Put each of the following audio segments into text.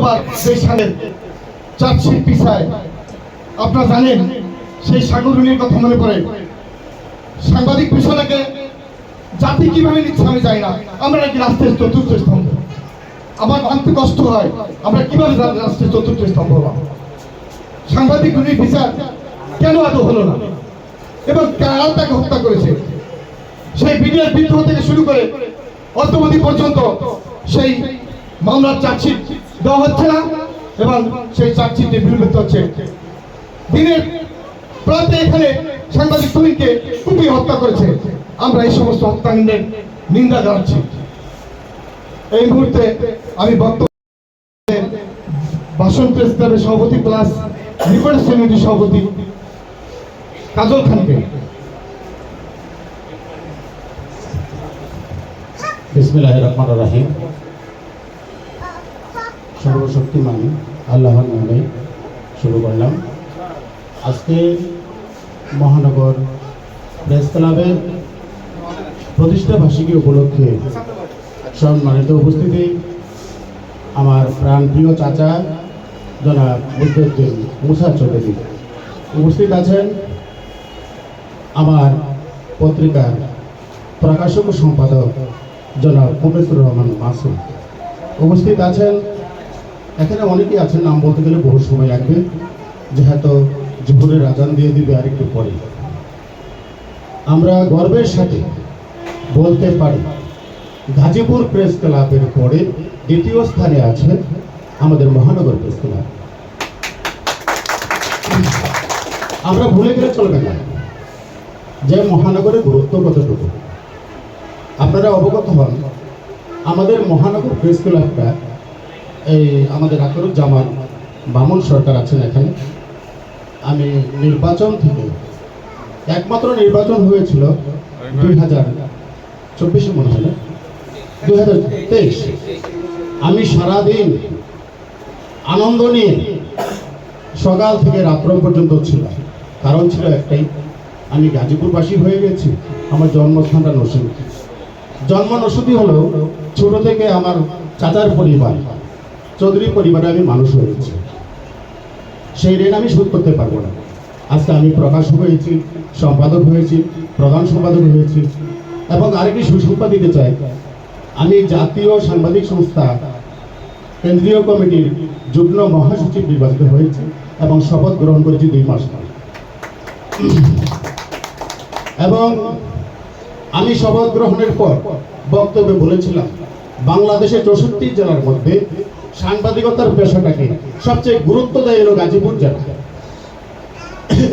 দ্বিতীয়বার সেই সালের চার্জশিট পিছায় আপনারা জানেন, সেই সাগরুনির কথা মনে পড়ে। সাংবাদিক পেশাটাকে জাতি কীভাবে নিচ্ছে আমি জানি না। আমরা নাকি রাষ্ট্রের চতুর্থ স্তম্ভ। আমার ভাবতে কষ্ট হয়, আমরা কীভাবে রাষ্ট্রের চতুর্থ স্তম্ভ হলাম সাংবাদিক গুলির বিচার কেন এত হলো না? এবং কারা তাকে হত্যা করেছে? সেই বিডিআর বিদ্রোহ থেকে শুরু করে অদ্যবধি পর্যন্ত সেই মামলার চার্জশিট দেওয়া হচ্ছে না, এবং সেই চার্জশিটে বিলম্বিত হচ্ছে। দিনের প্রান্তে এখানে সাংবাদিক তুমিকে কুপিয়ে হত্যা করেছে। আমরা এই সমস্ত হত্যাকাণ্ডের নিন্দা জানাচ্ছি। এই মুহূর্তে আমি বক্তব্য ভাষণ প্রেস সভাপতি প্লাস রিপোর্টার সমিতির সভাপতি কাজল খানকে। বিসমিল্লাহ রহমান রাহিম। সর্বশক্তিমান আল্লাহর নামে শুরু করলাম। আজকে মহানগর প্রেস ক্লাবের প্রতিষ্ঠা বার্ষিকী উপলক্ষে সম্মানিত উপস্থিতি। আমার প্রাণপ্রিয় চাচা, জনাব বুদ্ধুদ্দিন মুসা চৌধুরী উপস্থিত আছেন। আমার পত্রিকার প্রকাশক সম্পাদক জনাব মুফিসুর রহমান মাসুম উপস্থিত আছেন। এখানে অনেকেই আছেন, নাম বলতে গেলে বহু সময় লাগবে। যেহেতু জোহরের আজান দিয়ে দিবে আরেকটু পরে। আমরা গর্বের সাথে বলতে পারি, গাজীপুর প্রেস ক্লাবের পরে দ্বিতীয় স্থানে আছে আমাদের মহানগর প্রেস ক্লাব। আমরা ভুলে গেলে চলবে না। যে মহানগরের গুরুত্ব কতটুকু? আপনারা অবগত হন, আমাদের মহানগর প্রেস ক্লাবটা এই আমাদের আখরুজ্জামান বামন সরকার আছেন এখানে। আমি নির্বাচন থেকে, একমাত্র নির্বাচন হয়েছিল দুই হাজার চব্বিশে মনে হয় দুই হাজার তেইশ। আমি সারাদিন আনন্দ নিয়ে সকাল থেকে রাত্র পর্যন্ত ছিল। কারণ ছিল একটাই, আমি গাজীপুরবাসী হয়ে গেছি। আমার জন্মস্থানটা নসিব জন্ম নসুতি হলো ছোট থেকে আমার চাচার পরিবার চৌধুরী পরিবারে আমি মানুষ হয়েছি। সেই ঋণ আমি শোধ করতে পারব না। আজকে আমি প্রকাশক হয়েছি, সম্পাদক হয়েছি, প্রধান সম্পাদক হয়েছি এবং আরেকটি সুসংবাদ দিতে চাই। আমি জাতীয় সাংবাদিক সংস্থা, কেন্দ্রীয় কমিটির যুগ্ম মহাসচিব নির্বাচিত হয়েছে এবং শপথ গ্রহণ করেছি দুই মাস পর এবং আমি শপথ গ্রহণের পর বক্তব্যে বলেছিলাম, বাংলাদেশের চৌষট্টি জেলার মধ্যে সাংবাদিকতার পেশাটাকে সবচেয়ে গুরুত্ব দেয় হলো গাজীপুর জেলা।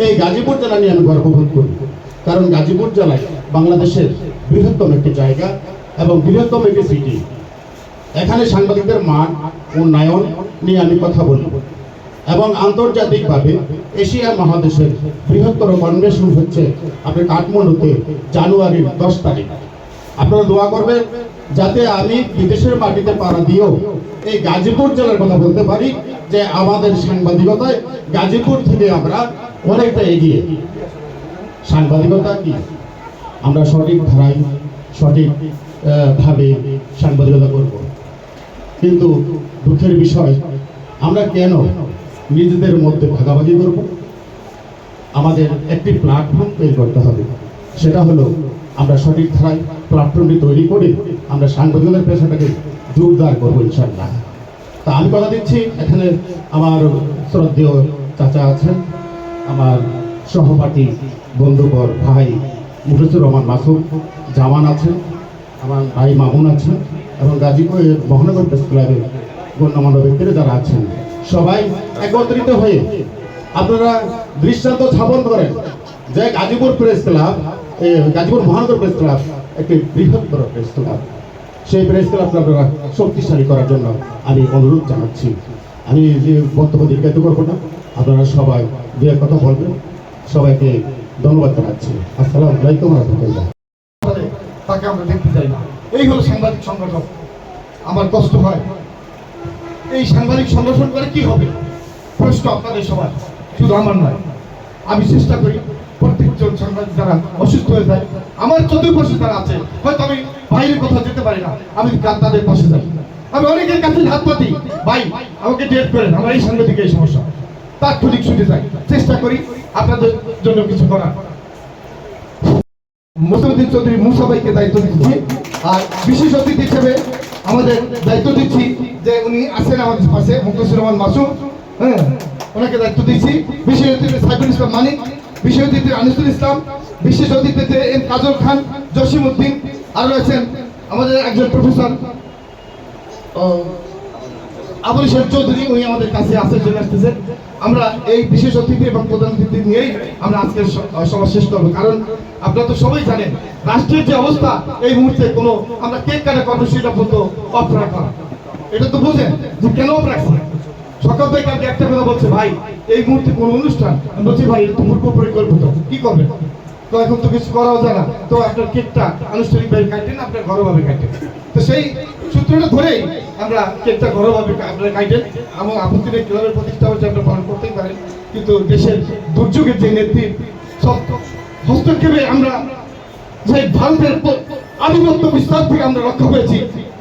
এই গাজীপুর জেলা নিয়ে আমি গর্ববোধ করি। কারণ গাজীপুর জেলায় বাংলাদেশের বৃহত্তম একটি জায়গা এবং বৃহত্তম একটি সিটি। এখানে সাংবাদিকদের মান, উন্নয়ন নিয়ে আমি কথা বলব এবং আন্তর্জাতিকভাবে এশিয়া মহাদেশের বৃহত্তর কনভেনশন হচ্ছে আপনার কাঠমান্ডুতে জানুয়ারির দশ তারিখ। আপনারা দোয়া করবেন যাতে আমি বিদেশের মাটিতে পাড়া দিয়েও এই গাজীপুর জেলার কথা বলতে পারি যে আমাদের সাংবাদিকতায় গাজীপুর থেকে আমরা অনেকটা এগিয়ে। সাংবাদিকতা কি? আমরা সঠিক ধারায়, সঠিক ভাবে সাংবাদিকতা করব। কিন্তু দুঃখের বিষয়, আমরা কেন নিজেদের মধ্যে ভাগাভাগি করব? আমাদের একটি প্ল্যাটফর্ম তৈরি করতে হবে। সেটা হলো আমরা সঠিক ধারায় প্ল্যাটফর্মটি তৈরি করে আমরা সাংবাদিকতার পেশাটাকে জোরদার করব ইনশাল্লাহ তা আমি কথা দিচ্ছি, এখানে আমার শ্রদ্ধেয় চাচা আছেন, আমার সহপাঠী বন্ধুবর ভাই মুফিসুর রহমান মাসুদ জামান আছেন, আমার ভাই মামুন আছেন এবং গাজীপুরের মহানগর প্রেস ক্লাবের গণ্যমান্য ব্যক্তিরা যারা আছেন, সবাই একত্রিত হয়ে আপনারা দৃষ্টান্ত স্থাপন করেন যে গাজীপুর প্রেস ক্লাব গাজীপুর মহানগর প্রেস ক্লাব একটি বৃহত্তর প্রেস ক্লাব সেই প্রেস ক্লাবকে আপনারা শক্তিশালী করার জন্য আমি অনুরোধ জানাচ্ছি। আমি যে বক্তব্য দীর্ঘায়িত করব না, আপনারা সবাই দু কথা বলবেন। সবাইকে ধন্যবাদ জানাচ্ছি। আসসালামু আলাইকুম রহমতুল্লাহ। তাকে আমরা দেখতে চাই না। এই হলো সাংবাদিক সংগঠন। আমার কষ্ট হয়। এই সাংবাদিক সংগঠন করে কি হবে? প্রশ্ন আপনাদের সবার। শুধু আমার নয়, আমি চেষ্টা করি প্রত্যেকজন সাংবাদিক যারা অসুস্থ হয়ে যায়, আমার চতুর্পাশে যারা আছে, হয়তো আমি বাইরে কোথাও যেতে পারি না, আমি তাদের পাশে যাই। আমি অনেকের কাছে হাত পাতি, ভাই, আমাকে ডেট করেন, আমার এই সাংবাদিক এই সমস্যা। তাৎক্ষণিক ছুটে যাই। চেষ্টা করি আপনাদের জন্য কিছু করার। মুসলিউদ্দিন চৌধুরী মুসা ভাইকে দায়িত্ব দিচ্ছি। আর বিশেষ অতিথি হিসেবে আমাদের দায়িত্ব দিচ্ছি যে উনি আছেন আমাদের পাশে মুখলিসুর রহমান মাসুম হ্যাঁ ওনাকে দায়িত্ব দিচ্ছি। বিশেষ অতিথি সাইফুল ইসলাম মানিক। বিশেষ অতিথি আনিসুল ইসলাম, বিশেষ অতিথিতে এম কাজল খান, জসিম উদ্দিন, আর রয়েছেন আমাদের একজন প্রফেসর। আবুল শেখ চৌধুরী, উনি আমাদের কাছে আসার জন্য আসতেছেন। আমরা এই বিশেষ অতিথি এবং প্রধান অতিথি নিয়েই আমরা আজকের স- সভা শেষ করব। কারণ আপনারা তো সবাই জানেন, রাষ্ট্রের যে অবস্থা, এই মুহূর্তে কোনো, আমরা কেক কাটা কর্মসূচিটা পর্যন্ত অফ রাখা এটা তো বুঝেন যে কেন অফ রাখছি? সকাল থেকে কালকে একটা কথা বলছে, ভাই, এই মুহূর্তে কোনো অনুষ্ঠান? আমি বলছি, ভাই, এটা পূর্ব পরিকল্পিত। কি করবেন তো এখন তো কিছু করাও যায় না। তো আপনার কেকটা আনুষ্ঠানিকভাবে কাটেন আপনার ঘরোয়াভাবে কাটেন তো সেই সূত্রটা ধরেই আমরা কেকটা ঘরোয়াভাবে কা- আপনারা কাটেন এবং আপত্তি নেই ক্লাবের প্রতিষ্ঠা হচ্ছে আপনারা পালন করতেই পারেন। কিন্তু দেশের দুর্যোগের যে নেত্রীর সব হস্তক্ষেপে আমরা যে ভারতের আধিপত্য বিস্তার থেকে আমরা রক্ষা পেয়েছি,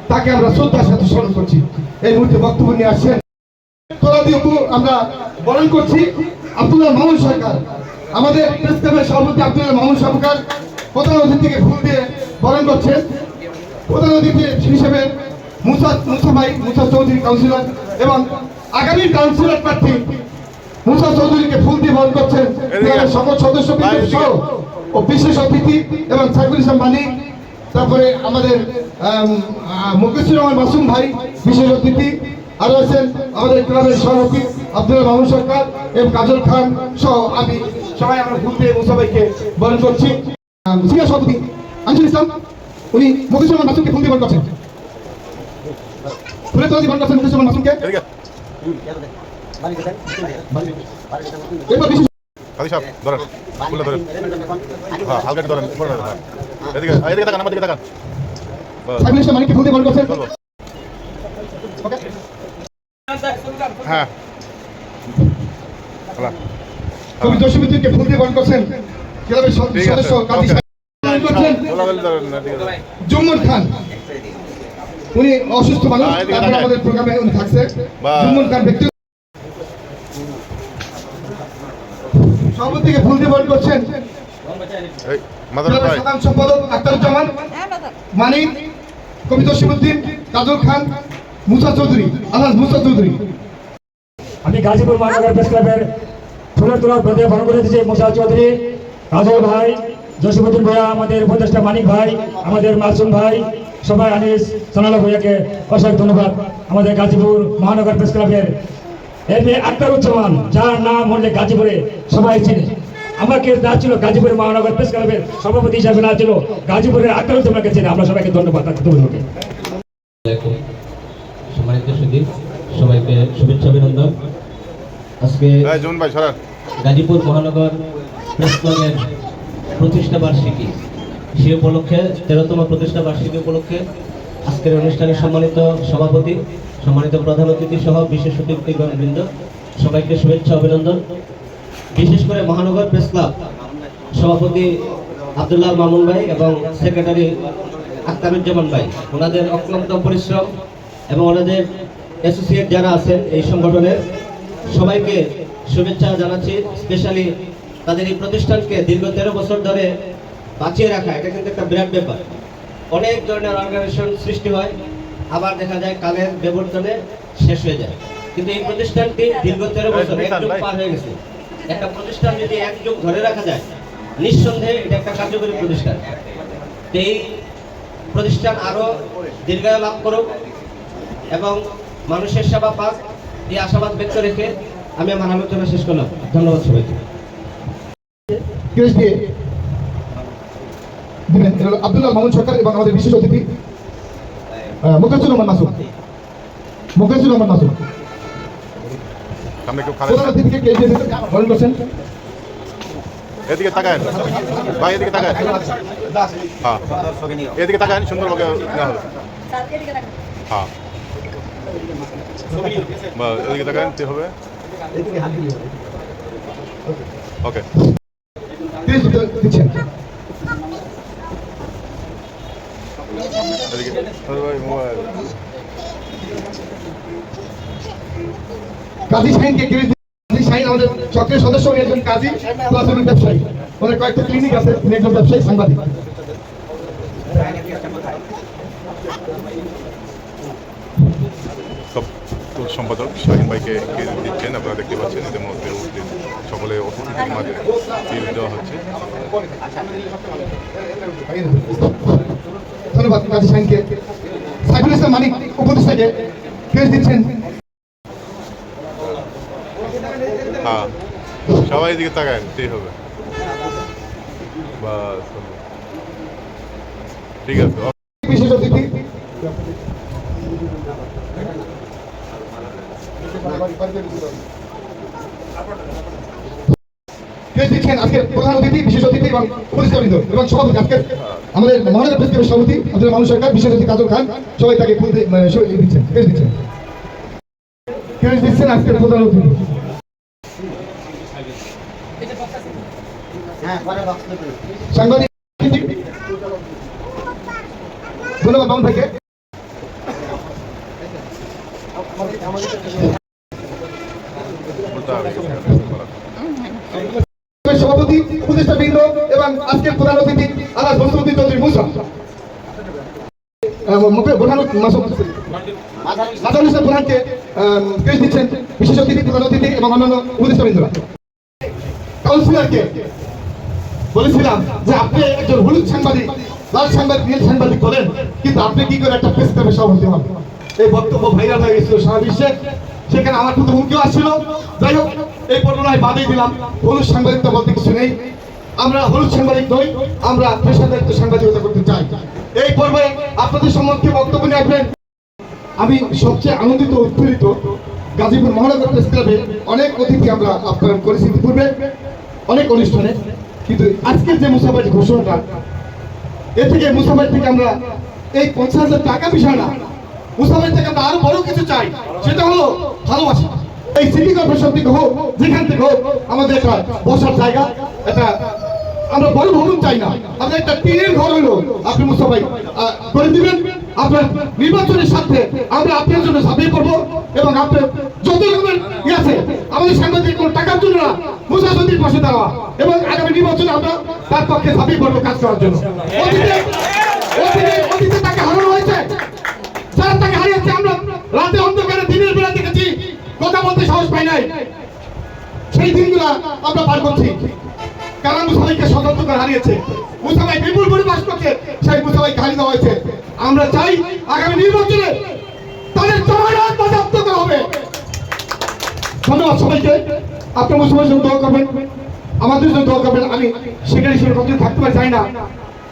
তাকে আমরা শ্রদ্ধার সাথে স্মরণ করছি। এই মুহূর্তে বক্তব্য নিয়ে আসছেন তোলা আমরা বরণ করছি আব্দুল্লাহ মামুন সরকার। আমাদের প্রেস ক্লাবের সভাপতি আব্দুল্লাহ মামুন সরকার প্রধান অতিথিকে ফুল দিয়ে বরণ করছেন। প্রধান অতিথি হিসেবে মুসা মুসা ভাই মুসা চৌধুরী কাউন্সিলর এবং আগামী কাউন্সিলর প্রার্থী মুসা চৌধুরীকে ফুল দিয়ে বরণ করছেন। সকল সদস্য ও বিশেষ অতিথি এবং সাইফুল ইসলাম মানিক তারপরে আমাদের মুকেশুর রহমান মাসুম ভাই বিশেষ অতিথি। আরও আছেন আমাদের ক্লাবের সভাপতি আব্দুল মাহমুদ সরকার এবং কাজল খান সহ আমি। সবাই আমরা ফুল দিয়ে মুসাভাইকে বরণ করছি। সিনিয়র সভাপতি আঞ্চল ইসলাম উনি মুকেশুর রহমান মাসুমকে ফুল দিয়ে বরণ করছেন। ফুলের তোলা দিয়ে বরণ করছেন মুকেশুর রহমান মাসুমকে এরপর বিশেষ কাদি সাহেব ধরেন ফুলটা ধরেন। হ্যাঁ হালকা ধরেন হ্যাঁ। এদিকে এদিকে তাকান আমার দিকে তাকান। মানিককে ফুল দিয়ে বরণ করছেন। হ্যাঁ। কবি ফুল দিয়ে বরণ করছেন? ক্লাবের স- ঠিক আছে, সদস্য কাজী ওকে। সাহেব। বরণ করছেন? গোলাবেল ধরেন, এদিকে ধরেন। জুম্মন খান। উনি অসুস্থ মানুষ তারপর আমাদের প্রোগ্রামে উনি থাকছে। জুম্মন খান ব্যক্তি সভাপতিকে ফুল দিয়ে বরণ করছেন। এই মাদার ক্লাবের ভাই। সাধারণ সম্পাদক আক্তারুজ্জামান মানিক কবি জসীমুদ্দিন কাজল খান মুসা চৌধুরী, আলহাজ মুসা চৌধুরী। আমি গাজীপুর মহানগর প্রেস ক্লাবের ফুলের তোলার প্রতি বরণ করে দিচ্ছি মুসা চৌধুরী, রাজল ভাই জসীমুদ্দিন ভাইয়া, আমাদের উপদেষ্টা মানিক ভাই, আমাদের মাসুম ভাই, সবাই আনিস সোনালা ভাইয়াকে অসংখ্য ধন্যবাদ। আমাদের গাজীপুর মহানগর প্রেস ক্লাবের এমনি আক্তারুজ্জামান যার নাম হলে গাজীপুরে সবাই চিনে। আমাকে না ছিল গাজীপুর মহানগর প্রেস ক্লাবের সভাপতি হিসাবে না ছিল গাজীপুরের আক্তারুজ্জামানকে চিনে। আমরা সবাইকে ধন্যবাদ। ধন্যবাদ আলাইকুম। সম্মানিত সুদীপ সবাইকে শুভেচ্ছা অভিনন্দন আজকে গাজীপুর মহানগর প্রেস ক্লাবের প্রতিষ্ঠা বার্ষিকী। সে উপলক্ষে তেরোতম প্রতিষ্ঠা বার্ষিকী উপলক্ষে আজকের অনুষ্ঠানে সম্মানিত সভাপতি সম্মানিত প্রধান অতিথি সহ বিশেষ অতিথিবৃন্দ সবাইকে শুভেচ্ছা অভিনন্দন। বিশেষ করে মহানগর প্রেস ক্লাব সভাপতি আব্দুল্লাহ মামুন ভাই এবং সেক্রেটারি আক্তারুজ্জামান ভাই। ওনাদের অক্লান্ত পরিশ্রম এবং ওনাদের অ্যাসোসিয়েট যারা আছেন এই সংগঠনের সবাইকে শুভেচ্ছা জানাচ্ছি স্পেশালি তাদের এই প্রতিষ্ঠানকে দীর্ঘ তেরো বছর ধরে বাঁচিয়ে রাখা এটা কিন্তু একটা বিরাট ব্যাপার। অনেক ধরনের অর্গানাইজেশন সৃষ্টি হয় আবার দেখা যায় কালের বিবর্তনে শেষ হয়ে যায়। কিন্তু এই প্রতিষ্ঠানটি দীর্ঘ তেরো বছর এক যুগ পার হয়ে গেছে। একটা প্রতিষ্ঠান যদি এক যুগ ধরে রাখা যায় নিঃসন্দেহে এটা একটা কার্যকরী প্রতিষ্ঠান। এই প্রতিষ্ঠান আরও দীর্ঘায়ু লাভ করুক এবং মানুষের সেবা পাক এই আশাবাদ ব্যক্ত রেখে আমি আমার আলোচনা শেষ করলাম। ধন্যবাদ সবাইকে। আব্দুল্লাহ মামুন সরকার এবং আমাদের বিশেষ অতিথি মুখাজুর রহমান মাসুদ মুখাজুর রহমান মাসুদ সামনে কেউ খালেন প্রধান অতিথিকে কে বরণ করছেন এদিকে তাকান ভাই এদিকে তাকান হ্যাঁ। এদিকে তাকান সুন্দর ভাবে নেওয়া হবে। হ্যাঁ। বা এদিকে তাকান তে হবে? ওকে কাজী গ্রেস কাজী শাহিন আমাদের সক্রিয় সদস্য একজন কাজী প্লাস ব্যবসায়ী। ওনার কয়েকটা ক্লিনিক আছে একজন ব্যবসায়ী, সাংবাদিক সব তোর সম্পাদক শাহিন ভাইকে দিচ্ছেন? আপনারা দেখতে পাচ্ছেন এদের মধ্যে সকলে অতিথিদের মাঝে বিল দেওয়া হচ্ছে। ধন্যবাদ কাজী শাহিনকে সাইফুল ইসলাম মানিক উপদেষ্টাকে গ্রেস দিচ্ছেন। হ্যাঁ সবাই এদিকে তাকায় সেই হবে। বাস ঠিক আছে আজকের প্রধান অতিথি বিশেষ অতিথি এবং উপদেষ্টাবৃন্দ এবং সভাপতি। আজকে আমাদের মহানগর প্রেস সভাপতি আমাদের মানুষ সরকার বিশেষ অতিথি কাজল খান সবাই তাকে ফুল দিয়ে- দিচ্ছেন দিচ্ছেন। আজকের প্রধান অতিথি। সাংবাদিক ধন্যবাদ ভাইকে। এবং অন্যান্য উপদেষ্টা কাউন্সিলরকে বলেছিলাম যে আপনি একজন হলুদ সাংবাদিক, লাল সাংবাদিক, নীল সাংবাদিক করেন কিন্তু আপনি কি করে একটা প্রেস হন? এই বক্তব্য ভাইরাল হয়ে গেছিল সারা বিশ্বে। সেখানে আমার কিন্তু হুমকিও আসছিল। যাই হোক, এই দিলাম, হলুদ বলতে কিছু নেই। আমরা হলুদ সাংবাদিক নই, আমরা পেশাদারিত্ব সাংবাদিকতা করতে চাই। এই পর্বে আপনাদের সম্মুখে বক্তব্য নিয়ে আমি সবচেয়ে আনন্দিত উৎফুল্লিত গাজীপুর মহানগর প্রেস ক্লাবে অনেক অতিথি আমরা আপ্যায়ন করেছি ইতিপূর্বে, অনেক অনুষ্ঠানে। কিন্তু আজকের যে মুসাফারি ঘোষণাটা, এ থেকে মুসাফারি থেকে আমরা এই পঞ্চাশ হাজার টাকা বিষয় না, মুসাফারি থেকে আমরা আরও বড় কিছু চাই, সেটা হলো ভালোবাসা। এই সিটি কর্পোরেশন থেকে হোক, যেখান থেকে হোক, আমাদের একটা বসার জায়গা, একটা আমরা বড় ভবন চাই না। আমাদের একটা টিনের ঘর হলো। আপনি মুসাফাই করে দিবেন। আপনার নির্বাচনের সাথে আমরা আপনার জন্য ঝাঁপিয়ে পড়ব এবং আপনার যত রকমের ই আছে, আমাদের সাংবাদিক কোনো টাকার জন্য না মুসাফির পাশে দাঁড়াওয়া এবং আগামী নির্বাচনে আমরা তার পক্ষে ঝাঁপিয়ে পড়ব কাজ করার জন্য। অতীতে তাকে হারানো হয়েছে। যারা তাকে হারিয়েছে, আমরা রাতে অন্ধকারে দিনের বেলা দেখেছি, কথা বলতে সাহস পাই নাই। সেই দিনগুলো আমরা পার করছি। স্বতন্ত্র করে হারিয়েছে। বিপুল পরিবাস সেই হারিয়ে দেওয়া হয়েছে। আমরা চাই আগামী নির্বাচনে তাদের বাজেয়াপ্ত করা হবে। ধন্যবাদ সবাইকে। জন্য দোয়া করবেন। আমাদের জন্য দোয়া করবেন। আমি সেখানে কতদিন থাকতে পারি চাই না।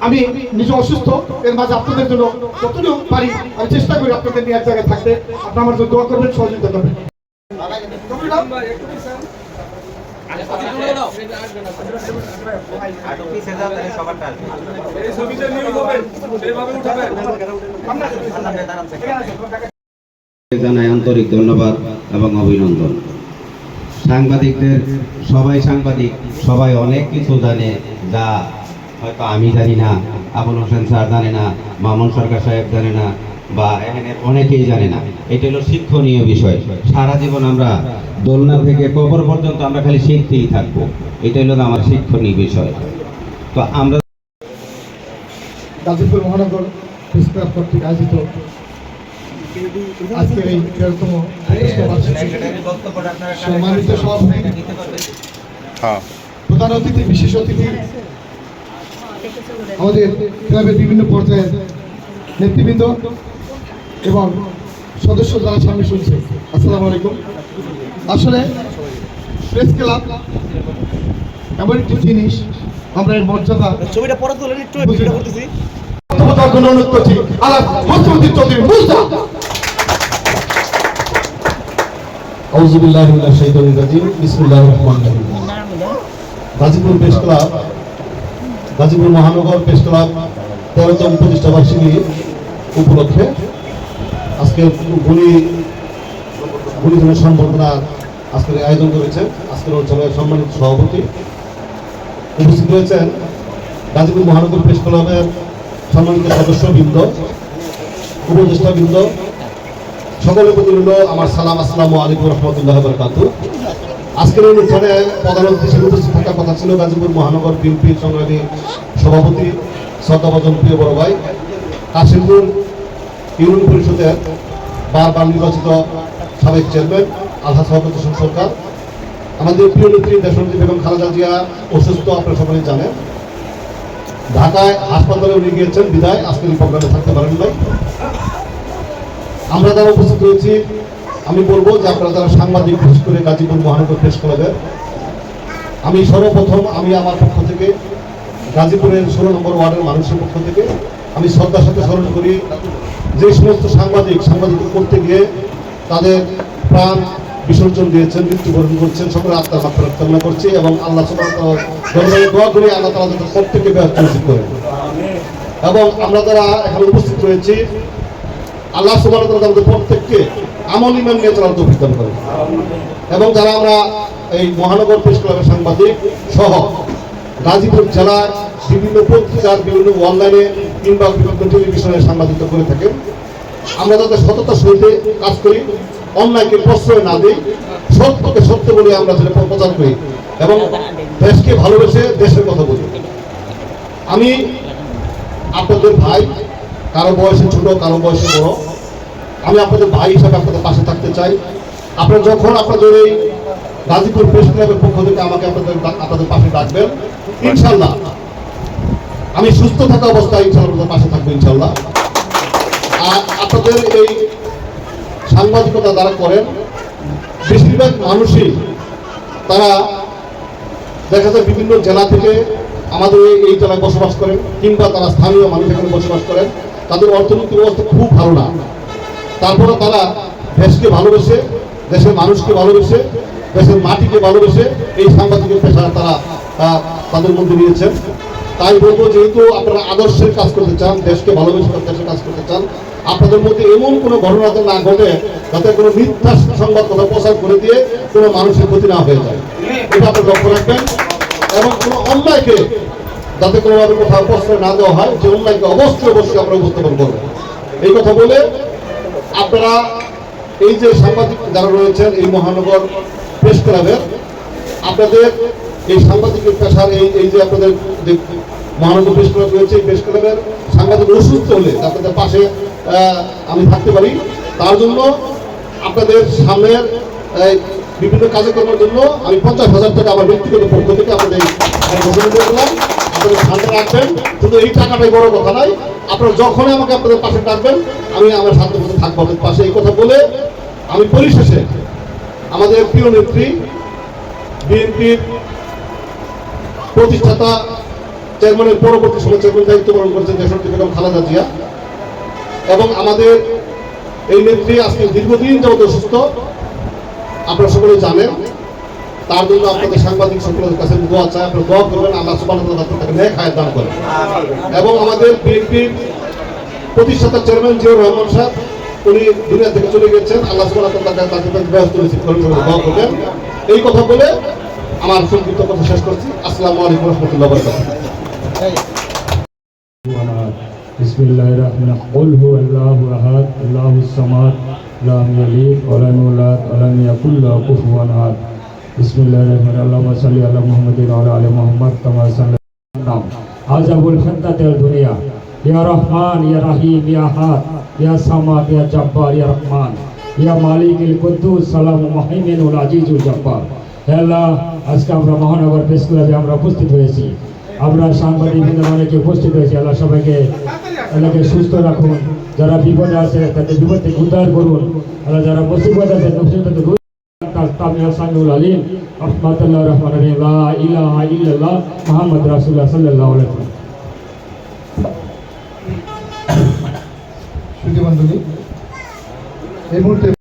আমি নিজে অসুস্থ, এর মাঝে আপনাদের জন্য যতটুকু পারি, আমি চেষ্টা করি আপনাদের নিয়ে এক জায়গায় থাকতে। আপনি আমার জন্য দোয়া করবেন, সহযোগিতা করবেন। জানাই আন্তরিক ধন্যবাদ এবং অভিনন্দন। সাংবাদিকদের, সবাই সাংবাদিক, সবাই অনেক কিছু জানে, যা হয়তো আমি জানি না, আবুল হোসেন স্যার জানে না, মামুন সরকার সাহেব জানে না বা এখানে অনেকেই জানে না। এটা হলো শিক্ষণীয় বিষয়। সারা জীবন আমরা দোলনা থেকে কবর পর্যন্ত আমরা খালি শিখতেই থাকব। এটা হলো আমার শিক্ষণীয় বিষয়। তো আমরা গাজীপুর মহানগর প্রেস ক্লাব কর্তৃক আয়োজিত আজকের এই তেরোতম সম্মানিত সভাপতি হ্যাঁ। প্রধান অতিথি বিশেষ অতিথি আমাদের ক্লাবের বিভিন্ন পর্যায়ের নেতৃবৃন্দ এবং সদস্য যারা সামনে শুনছে। আসসালামু আলাইকুম। আসলে প্রেস ক্লাব এমন একটি জিনিস আমরা এর মর্যাদা ছবিটা পরে তুলে একটু করতেছি। অনুরোধ করছি আলাপ মুখ্যমন্ত্রী চৌধুরী মুস্তা আউযু বিল্লাহি মিনাশ শাইতানির রাজিম বিসমিল্লাহির রহমানির রহিম। গাজীপুর প্রেস ক্লাব গাজীপুর মহানগর প্রেস ক্লাব তেরোতম প্রতিষ্ঠা বার্ষিকী উপলক্ষে আজকে গুণী গুণীজনের সম্বর্ধনা আজকের আয়োজন করেছেন আজকের অঞ্চলের সম্মানিত সভাপতি উপস্থিত রয়েছেন গাজীপুর মহানগর প্রেস ক্লাবের সম্মানিত সদস্যবৃন্দ, উপদেষ্টাবৃন্দ। সকলের প্রতি রইল আমার সালাম, আসসালামু আলাইকুম রহমতুল্লাহ বরকাতু। আজকের অনুষ্ঠানে প্রধান অতিথি উপস্থিত থাকার কথা ছিল গাজীপুর মহানগর বিএনপি সংগ্রামী সভাপতি শ্রদ্ধাভজন প্রিয় বড় ভাই। কাশিমপুর ইউনিয়ন পরিষদের বারবার নির্বাচিত সাবেক চেয়ারম্যান আলহাজ সভাপতি হোসেন সরকার। আমাদের প্রিয় নেত্রী দেশনেত্রী বেগম খালেদা জিয়া অসুস্থ, আপনারা সকলেই জানেন। ঢাকায় হাসপাতালে উনি গিয়েছেন বিদায়, আজকের প্রোগ্রামে থাকতে পারেন নাই। আমরা যারা উপস্থিত হয়েছি আমি বলব যে আপনারা যারা সাংবাদিক, বিশেষ করে গাজীপুর মহানগর প্রেস ক্লাবের, আমি সর্বপ্রথম আমি আমার পক্ষ থেকে, গাজীপুরের ষোলো নম্বর ওয়ার্ডের মানুষের পক্ষ থেকে, আমি শ্রদ্ধার সাথে স্মরণ করি যে সমস্ত সাংবাদিক সাংবাদিক করতে গিয়ে তাদের প্রাণ বিসর্জন দিয়েছেন, মৃত্যুবরণ করছেন, সকলে আত্মার মাত্রা কামনা করছি এবং আল্লাহ করি, আল্লাহ যাতে প্রত্যেককে এবং আমরা যারা এখানে উপস্থিত রয়েছি, আল্লাহ আমাদের প্রত্যেককে আমল ইমান নিয়ে চলার দান করেন। এবং যারা আমরা এই মহানগর প্রেস ক্লাবের সাংবাদিক সহ গাজীপুর জেলার বিভিন্ন পত্রিকার বিভিন্ন অনলাইনে কিংবা বিভিন্ন টেলিভিশনে সাংবাদিকত্ব করে থাকেন। আমরা যাতে সততার সহিত কাজ করি, অন্যায়কে প্রশ্রয় না দিই, সত্যকে সত্য বলে আমরা যেটা প্রচার করি এবং দেশকে ভালোবেসে দেশের কথা বলি। আমি আপনাদের ভাই, কারও বয়সে ছোট, কারও বয়সে বড়। আমি আপনাদের ভাই হিসাবে আপনাদের পাশে থাকতে চাই। আপনারা যখন আপনাদের এই গাজীপুর প্রেস ক্লাবের পক্ষ থেকে আমাকে আপনাদের আপনাদের পাশে ডাকবেন ইনশাল্লাহ আমি সুস্থ থাকা অবস্থায় আপনাদের পাশে থাকব ইনশাল্লাহ আর আপনাদের এই সাংবাদিকতা যারা করেন, বেশিরভাগ মানুষই তারা দেখা যায় বিভিন্ন জেলা থেকে আমাদের এই জেলায় বসবাস করেন, কিংবা তারা স্থানীয় মানুষ এখানে বসবাস করেন। তাদের অর্থনৈতিক অবস্থা খুব ভালো না। তারপরে তারা দেশকে ভালোবেসে, দেশের মানুষকে ভালোবেসে, দেশের মাটিকে ভালোবেসে এই সাংবাদিকের পেশা তারা তাদের মধ্যে নিয়েছেন। তাই বলব, যেহেতু আপনারা আদর্শের কাজ করতে চান, দেশকে ভালোবেসে দেশের কাজ করতে চান, আপনাদের মধ্যে এমন কোনো ঘটনা যাতে না ঘটে, যাতে কোনো মিথ্যা সংবাদ কথা প্রচার করে দিয়ে কোনো মানুষের ক্ষতি না হয়ে যায়। এটা আপনারা লক্ষ্য রাখবেন। এবং কোনো অন্যায়কে যাতে কোনোভাবে কোথাও প্রশ্রয় না দেওয়া হয়, যে অন্যায়কে অবশ্যই অবশ্যই আমরা উপস্থাপন করব। এই কথা বলে আপনারা এই যে সাংবাদিক যারা রয়েছেন এই মহানগর প্রেস ক্লাবের, আপনাদের এই সাংবাদিকের পেশার এই এই যে আপনাদের মহানগর প্রেস রয়েছে প্রেস ক্লাবের সাংবাদিক অসুস্থ হলে আপনাদের পাশে আমি থাকতে পারি। তার জন্য আপনাদের সামনের বিভিন্ন কার্যক্রমের জন্য আমি পঞ্চাশ হাজার টাকা আমার ব্যক্তিগত পক্ষ থেকে আপনাদের ঘোষণা দিয়ে দিলাম। আপনাদের সামনে রাখবেন। শুধু এই টাকাটাই বড় কথা নয়, আপনারা যখনই আমাকে আপনাদের পাশে ডাকবেন আমি আমার সাথে সাথে থাকব আপনাদের পাশে। এই কথা বলে আমি পরিশেষে আমাদের প্রিয় নেত্রী, বিএনপির প্রতিষ্ঠাতা চেয়ারম্যানের পরবর্তী সময় চেয়ারম্যান দায়িত্ব পালন করেছেন দেশনেত্রী বেগম খালেদা জিয়া, এবং আমাদের এই নেত্রী আজকে দীর্ঘদিন যাবত অসুস্থ, আপনারা সকলে জানেন, তার জন্য আপনাদের সাংবাদিক সকলের কাছে দোয়া চাই, আপনারা দোয়া করবেন, আল্লাহ ওয়া তাকে নেক হায়াত দান করেন। এবং আমাদের বিএনপির প্রতিষ্ঠাতা চেয়ারম্যান জিয়াউর রহমান সাহেব, উনি দুনিয়া থেকে চলে গেছেন, আল্লাহ তাআলা তাকে তাকে ব্যস্ত রিসিভ করেন দোয়া করবেন। এই কথা বলে আমার সংক্ষিপ্ত কথা শেষ করছি। আসসালামু আলাইকুম রহমতুল্লাহ বিসমিল্লাহির রহমান কুল হুয়াল্লাহু আহাদ আল্লাহুস সামাদ লাম ইয়ালিদ ওয়া লাম ইউলাদ ওয়া লাম ইয়াকুল লাহু কুফুয়ান আহাদ বিসমিল্লাহির রহমানির রহিম আল্লাহুম্মা সাল্লি আলা মুহাম্মাদিন ওয়া আলা আলি মুহাম্মাদ কামা সাল্লাল্লাহু আজাবুল ফিতনাতিল দুনিয়া ইয়া রহমান ইয়া রহিম ইয়া আহাদ ইয়া সামাদ ইয়া জব্বার ইয়া রহমান ইয়া মালিকুল কুদ্দুস সালাম মুহাইমিনুল আজিজুল জব্বার হে আল্লাহ আজকে আমরা মহানগর প্রেস ক্লাবে আমরা উপস্থিত হয়েছি। আমরা সাংবাদিক বৃন্দ অনেকে উপস্থিত হয়েছি। আল্লাহ সবাইকে আল্লাহকে সুস্থ রাখুন। যারা বিপদে আছে, তাদের বিপদ থেকে উদ্ধার করুন। আল্লাহ যারা মুসিবত আছে থেকে তামিয়া সামিউল আলিম। রহমাতুল্লাহ রহমান রহিম। লা ইলাহা ইল্লাল্লাহ মুহাম্মদ রাসূলুল্লাহ সাল্লাল্লাহু আলাইহি ওয়াসাল্লাম। সুধী বান্ধবী, এই মুহূর্তে